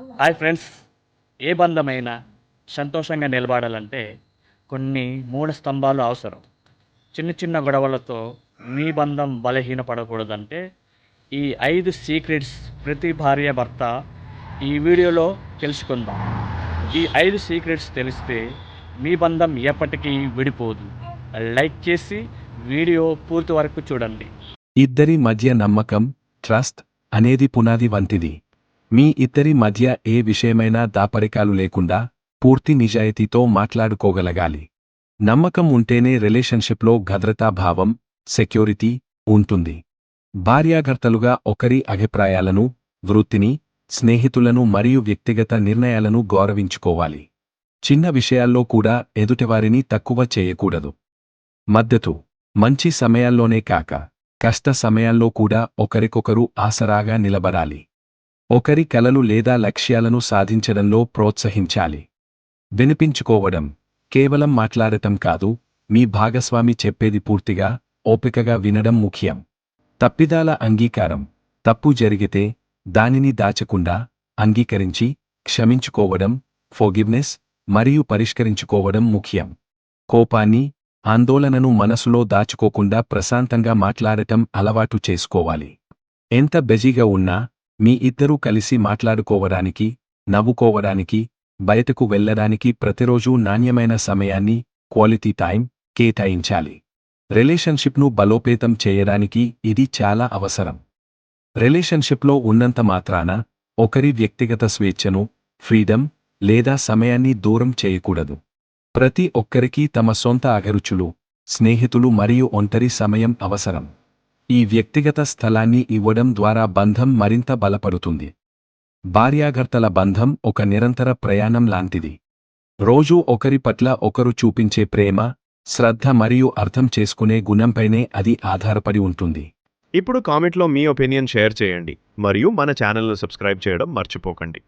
Hi friends ఏ బంధమైనా సంతోషంగా నిలబడాలంటే కొన్ని మూడు స్తంభాలు అవసరం. చిన్న చిన్న గొడవలతో మీ బంధం బలహీనపడకూడదంటే ఈ ఐదు సీక్రెట్స్ ప్రతి భార్య భర్త ఈ వీడియోలో తెలుసుకుందాం. ఈ ఐదు సీక్రెట్స్ తెలిస్తే మీ బంధం ఎప్పటికీ విడిపోదు. లైక్ చేసి వీడియో పూర్తి వరకు చూడండి. ఇద్దరి మధ్య నమ్మకం ట్రస్ట్ అనేది పునాది వంటిది. మీ ఇద్దరి మధ్య ఏ విషయమైనా దాపరికాలు లేకుండా పూర్తి నిజాయితీతో మాట్లాడుకోగలగాలి. నమ్మకం ఉంటేనే రిలేషన్షిప్లో భద్రతాభావం సెక్యూరిటీ ఉంటుంది. భార్యాభర్తలుగా ఒకరి అభిప్రాయాలను వృత్తిని స్నేహితులను మరియు వ్యక్తిగత నిర్ణయాలను గౌరవించుకోవాలి. చిన్న విషయాల్లో కూడా ఎదుటివారిని తక్కువ చేయకూడదు. మద్దతు మంచి సమయాల్లోనే కాక కష్ట సమయాల్లో కూడా ఒకరికొకరు ఆసరాగా నిలబడాలి. ఒకరి కలలు లేదా లక్ష్యాలను సాధించడంలో ప్రోత్సహించాలి. వినిపించుకోవడం కేవలం మాట్లాడటం కాదు మీ భాగస్వామి చెప్పేది పూర్తిగా ఓపికగా వినడం ముఖ్యం. తప్పిదాల అంగీకారం తప్పు జరిగితే దానిని దాచకుండా అంగీకరించి క్షమించుకోవడం ఫోగివ్నెస్ మరియు పరిష్కరించుకోవడం ముఖ్యం. కోపాన్ని ఆందోళనను మనసులో దాచుకోకుండా ప్రశాంతంగా మాట్లాడటం అలవాటు చేసుకోవాలి. ఎంత బిజీగా ఉన్నా మీ ఇద్దరూ కలిసి మాట్లాడుకోవడానికి నవ్వుకోవడానికి బయటకు వెళ్ళడానికి ప్రతిరోజూ నాణ్యమైన సమయాన్ని క్వాలిటీ టైం కేటాయించాలి. రిలేషన్షిప్ను బలోపేతం చేయడానికి ఇది చాలా అవసరం. రిలేషన్షిప్లో ఉన్నంత మాత్రాన ఒకరి వ్యక్తిగత స్వేచ్ఛను ఫ్రీడమ్ లేదా సమయాన్ని దూరం చేయకూడదు. ప్రతి ఒక్కరికీ తమ సొంత అగరుచులు స్నేహితులు మరియు ఒంటరి సమయం అవసరం. ఈ వ్యక్తిగత స్థలాన్ని ఇవ్వడం ద్వారా బంధం మరింత బలపడుతుంది. భార్యాభర్తల బంధం ఒక నిరంతర ప్రయాణం లాంటిది. రోజూ ఒకరి పట్ల ఒకరు చూపించే ప్రేమ శ్రద్ధ మరియు అర్థం చేసుకునే గుణంపైనే అది ఆధారపడి ఉంటుంది. ఇప్పుడు కామెంట్లో మీ ఒపీనియన్ షేర్ చేయండి మరియు మన ఛానల్ను సబ్స్క్రైబ్ చేయడం మర్చిపోకండి.